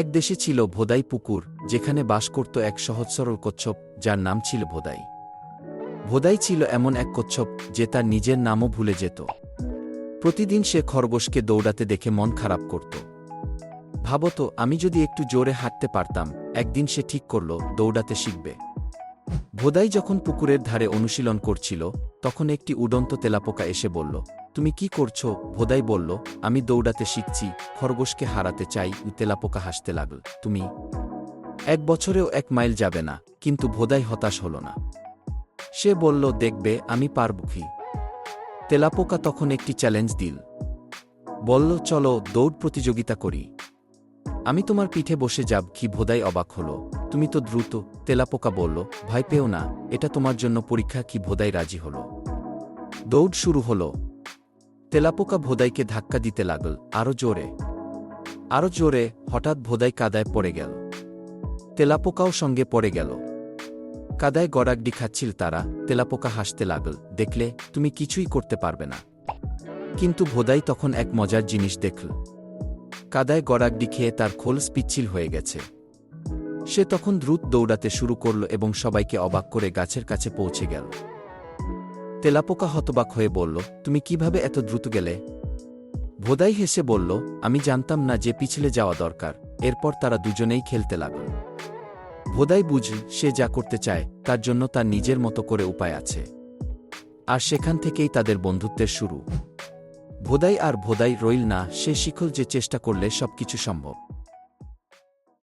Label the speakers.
Speaker 1: এক দেশে ছিল ভোদাই পুকুর, যেখানে বাস করত এক সহজ সরল কচ্ছপ, যার নাম ছিল ভোদাই। ভোদাই ছিল এমন এক কচ্ছপ যে তার নিজের নামও ভুলে যেত। প্রতিদিন সে খরগোশকে দৌড়াতে দেখে মন খারাপ করত। ভাবত, আমি যদি একটু জোরে হাঁটতে পারতাম, একদিন সে ঠিক করল, দৌড়াতে শিখবে। ভোদাই যখন পুকুরের ধারে অনুশীলন করছিল, তখন একটি উডন্ত তেলাপোকা এসে বলল, তুমি কি করছ? ভোদাই বলল, আমি দৌড়াতে শিখছি, খরগোশকে হারাতে চাই তেলাপোকা হাসতে লাগল, তুমি এক বছরেও এক মাইল যাবে না। কিন্তু ভোদাই হতাশ হল না। সে বলল, দেখবে, আমি পারব কি? তেলাপোকা তখন একটি চ্যালেঞ্জ দিল। বলল, চলো, দৌড় প্রতিযোগিতা করি। আমি তোমার পিঠে বসে যাব, কি ভোদাই অবাক হল। তুমি তো দ্রুত, তেলাপোকা বলল, ভয় পেও না, এটা তোমার জন্য পরীক্ষা কি ভোদাই রাজি হল। দৌড় শুরু হল। তেলাপোকা ভোদাইকে ধাক্কা দিতে লাগল, আরও জোরে। আরও জোরে, হঠাৎ ভোদাই কাদায় পড়ে গেল। তেলাপোকাও সঙ্গে পড়ে গেল। কাদায় গড়াগডি খাচ্ছিল তারা, তেলাপোকা হাসতে লাগল, দেখলে, তুমি কিছুই করতে পারবে না। কিন্তু ভোদাই তখন এক মজার জিনিস দেখল। কাদায় গড়াগডি খেয়ে তার খোল পিচ্ছিল হয়ে গেছে। সে তখন দ্রুত দৌড়াতে শুরু করল এবং সবাইকে অবাক করে গাছের কাছে পৌঁছে গেল। তেলাপোকা হতবাক হয়ে বলল, তুমি কীভাবে এত দ্রুত গেলে? ভোদাই হেসে বলল, আমি জানতাম না যে পিছলে যাওয়া দরকার। এরপর তারা দুজনেই খেলতে লাগল। ভোদাই বুঝল, সে যা করতে চায়, তার জন্য তার নিজের মতো করে উপায় আছে। আর সেখান থেকেই তাদের বন্ধুত্বের শুরু। ভোদাই আর ভোদাই রইল না, সে শিখল যে চেষ্টা করলে সবকিছু সম্ভব।